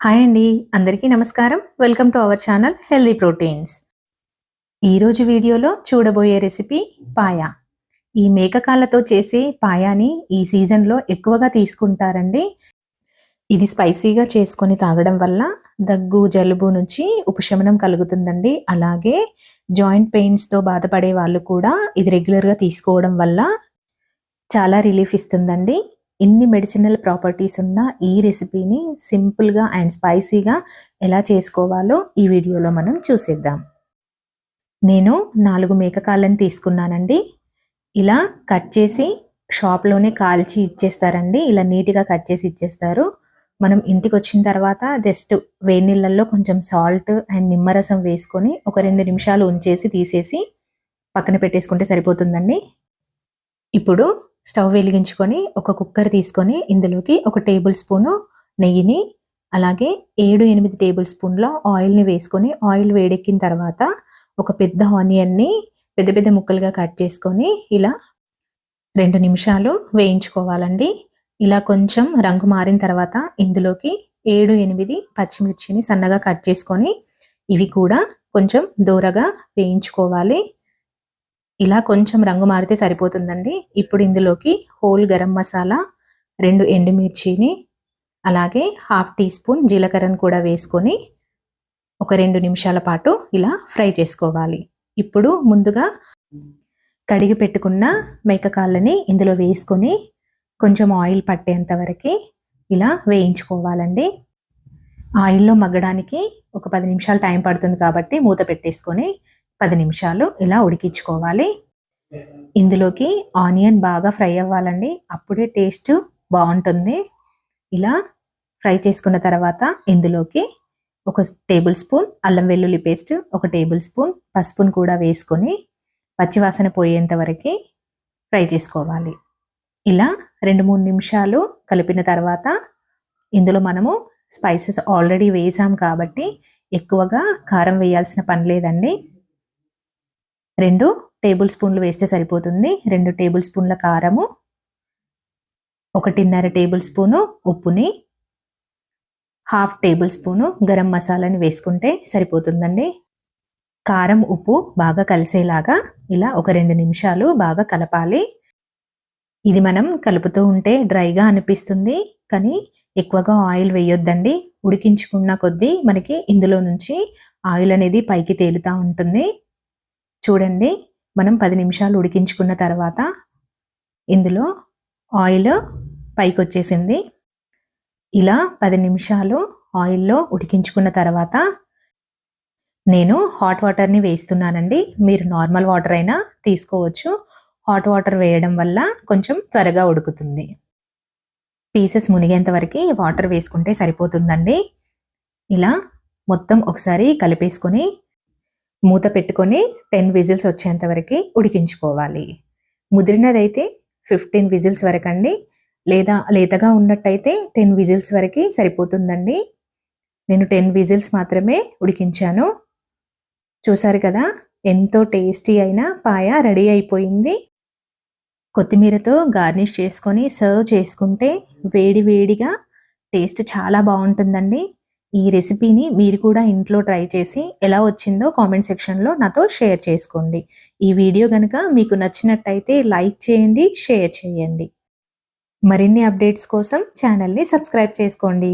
Hi అండి. అందరికీ నమస్కారం. Welcome to our channel healthy proteins. ఈరోజు వీడియోలో చూడబోయే రెసిపీ పాయా. ఈ మేకకాళ్ళతో చేసే పాయాని ఈ సీజన్లో ఎక్కువగా తీసుకుంటారండి. ఇది స్పైసీగా చేసుకొని తాగడం వల్ల దగ్గు జలుబు నుంచి ఉపశమనం కలుగుతుందండి. అలాగే జాయింట్ పెయిన్స్తో బాధపడే వాళ్ళు కూడా ఇది రెగ్యులర్గా తీసుకోవడం వల్ల చాలా రిలీఫ్ ఇస్తుందండి. ఎన్ని మెడిసినల్ ప్రాపర్టీస్ ఉన్న ఈ రెసిపీని సింపుల్గా అండ్ స్పైసీగా ఎలా చేసుకోవాలో ఈ వీడియోలో మనం చూసేద్దాం. నేను నాలుగు మేకకాళ్ళని తీసుకున్నానండి. ఇలా కట్ చేసి షాప్లోనే కాల్చి ఇచ్చేస్తారండి. ఇలా నీట్గా కట్ చేసి ఇచ్చేస్తారు. మనం ఇంటికి వచ్చిన తర్వాత జస్ట్ వేడి నీళ్ళల్లో కొంచెం సాల్ట్ అండ్ నిమ్మరసం వేసుకొని ఒక రెండు నిమిషాలు ఉంచేసి తీసేసి పక్కన పెట్టేసుకుంటే సరిపోతుందండి. ఇప్పుడు స్టవ్ వెలిగించుకొని ఒక కుక్కర్ తీసుకొని ఇందులోకి ఒక టేబుల్ స్పూను నెయ్యిని అలాగే ఏడు ఎనిమిది టేబుల్ స్పూన్ల ఆయిల్ని వేసుకొని ఆయిల్ వేడెక్కిన తర్వాత ఒక పెద్ద ఆనియన్ని పెద్ద పెద్ద ముక్కలుగా కట్ చేసుకొని ఇలా రెండు నిమిషాలు వేయించుకోవాలండి. ఇలా కొంచెం రంగు మారిన తర్వాత ఇందులోకి ఏడు ఎనిమిది పచ్చిమిర్చిని సన్నగా కట్ చేసుకొని ఇవి కూడా కొంచెం దూరగా వేయించుకోవాలి. ఇలా కొంచెం రంగు మారితే సరిపోతుందండి. ఇప్పుడు ఇందులోకి హోల్ గరం మసాలా రెండు ఎండుమిర్చిని అలాగే హాఫ్ టీ స్పూన్ జీలకర్రను కూడా వేసుకొని ఒక రెండు నిమిషాల పాటు ఇలా ఫ్రై చేసుకోవాలి. ఇప్పుడు ముందుగా కడిగి పెట్టుకున్న మేకకాళ్ళని ఇందులో వేసుకొని కొంచెం ఆయిల్ పట్టేంత వరకు ఇలా వేయించుకోవాలండి. ఆయిల్లో మగ్గడానికి ఒక పది నిమిషాలు టైం పడుతుంది కాబట్టి మూత పెట్టేసుకొని పది నిమిషాలు ఇలా ఉడికించుకోవాలి. ఇందులోకి ఆనియన్ బాగా ఫ్రై అవ్వాలండి. అప్పుడే టేస్ట్ బాగుంటుంది. ఇలా ఫ్రై చేసుకున్న తర్వాత ఇందులోకి ఒక టేబుల్ స్పూన్ అల్లం వెల్లుల్లి పేస్ట్ ఒక టేబుల్ స్పూన్ పసుపును కూడా వేసుకొని పచ్చివాసన పోయేంత వరకు ఫ్రై చేసుకోవాలి. ఇలా రెండు మూడు నిమిషాలు కలిపిన తర్వాత ఇందులో మనము స్పైసెస్ ఆల్రెడీ వేసాం కాబట్టి ఎక్కువగా కారం వేయాల్సిన పని లేదండి. రెండు టేబుల్ స్పూన్లు వేస్తే సరిపోతుంది. రెండు టేబుల్ స్పూన్ల కారము ఒకటిన్నర టేబుల్ స్పూను ఉప్పుని హాఫ్ టేబుల్ స్పూను గరం మసాలాని వేసుకుంటే సరిపోతుందండి. కారం ఉప్పు బాగా కలిసేలాగా ఇలా ఒక రెండు నిమిషాలు బాగా కలపాలి. ఇది మనం కలుపుతూ ఉంటే డ్రైగా అనిపిస్తుంది కానీ ఎక్కువగా ఆయిల్ వేయొద్దండి. ఉడికించుకున్న కొద్దీ మనకి ఇందులో నుంచి ఆయిల్ అనేది పైకి తేలుతూ ఉంటుంది. చూడండి మనం పది నిమిషాలు ఉడికించుకున్న తర్వాత ఇందులో ఆయిల్ పైకి వచ్చేసింది ఇలా పది నిమిషాలు ఆయిల్లో ఉడికించుకున్న తర్వాత నేను హాట్ వాటర్ని వేస్తున్నానండి. మీరు నార్మల్ వాటర్ అయినా తీసుకోవచ్చు. హాట్ వాటర్ వేయడం వల్ల కొంచెం త్వరగా ఉడుకుతుంది. పీసెస్ మునిగేంత వరకు వాటర్ వేసుకుంటే సరిపోతుందండి. ఇలా మొత్తం ఒకసారి కలిపేసుకొని మూత పెట్టుకొని టెన్ విజిల్స్ వచ్చేంత వరకు ఉడికించుకోవాలి. ముదిరినదైతే ఫిఫ్టీన్ విజిల్స్ వరకు అండి లేదా లేతగా ఉన్నట్టయితే టెన్ విజిల్స్ వరకు సరిపోతుందండి. నేను టెన్ విజిల్స్ మాత్రమే ఉడికించాను. చూసారు కదా ఎంతో టేస్టీ అయిన పాయ రెడీ అయిపోయింది. కొత్తిమీరతో గార్నిష్ చేసుకొని సర్వ్ చేసుకుంటే వేడి వేడిగా టేస్ట్ చాలా బాగుంటుందండి. ఈ రెసిపీని మీరు కూడా ఇంట్లో ట్రై చేసి ఎలా వచ్చిందో కామెంట్ సెక్షన్లో నాతో షేర్ చేసుకోండి. ఈ వీడియో కనుక మీకు నచ్చినట్టయితే లైక్ చేయండి షేర్ చేయండి. మరిన్ని అప్డేట్స్ కోసం ఛానల్ని సబ్స్క్రైబ్ చేసుకోండి.